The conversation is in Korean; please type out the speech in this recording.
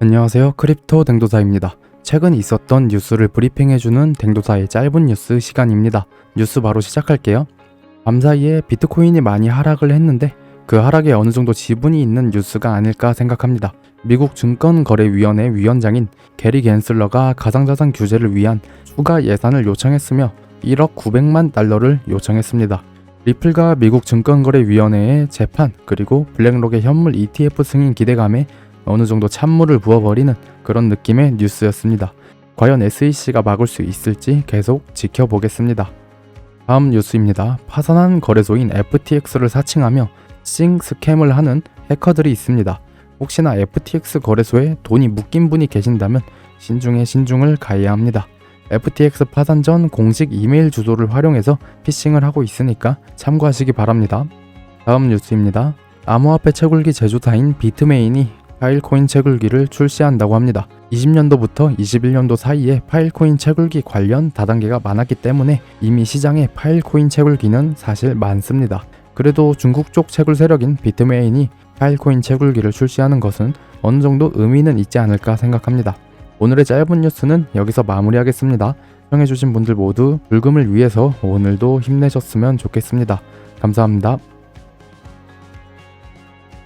안녕하세요. 크립토 댕도사입니다. 최근 있었던 뉴스를 브리핑해주는 댕도사의 짧은 뉴스 시간입니다. 뉴스 바로 시작할게요. 밤 사이에 비트코인이 많이 하락을 했는데 그 하락에 어느 정도 지분이 있는 뉴스가 아닐까 생각합니다. 미국 증권거래위원회 위원장인 게리 겐슬러가 가상자산 규제를 위한 추가 예산을 요청했으며 1억 900만 달러를 요청했습니다. 리플과 미국 증권거래위원회의 재판 그리고 블랙록의 현물 ETF 승인 기대감에 어느 정도 찬물을 부어버리는 그런 느낌의 뉴스였습니다. 과연 SEC가 막을 수 있을지 계속 지켜보겠습니다. 다음 뉴스입니다. 파산한 거래소인 FTX를 사칭하며 싱 스캠을 하는 해커들이 있습니다. 혹시나 FTX 거래소에 돈이 묶인 분이 계신다면 신중에 신중을 가해야 합니다. FTX 파산 전 공식 이메일 주소를 활용해서 피싱을 하고 있으니까 참고하시기 바랍니다. 다음 뉴스입니다. 암호화폐 채굴기 제조사인 비트메인이 파일코인 채굴기를 출시한다고 합니다. 20년도부터 21년도 사이에 파일코인 채굴기 관련 다단계가 많았기 때문에 이미 시장에 파일코인 채굴기는 사실 많습니다. 그래도 중국 쪽 채굴 세력인 비트메인이 파일코인 채굴기를 출시하는 것은 어느 정도 의미는 있지 않을까 생각합니다. 오늘의 짧은 뉴스는 여기서 마무리하겠습니다. 시청해주신 분들 모두 불금을 위해서 오늘도 힘내셨으면 좋겠습니다. 감사합니다.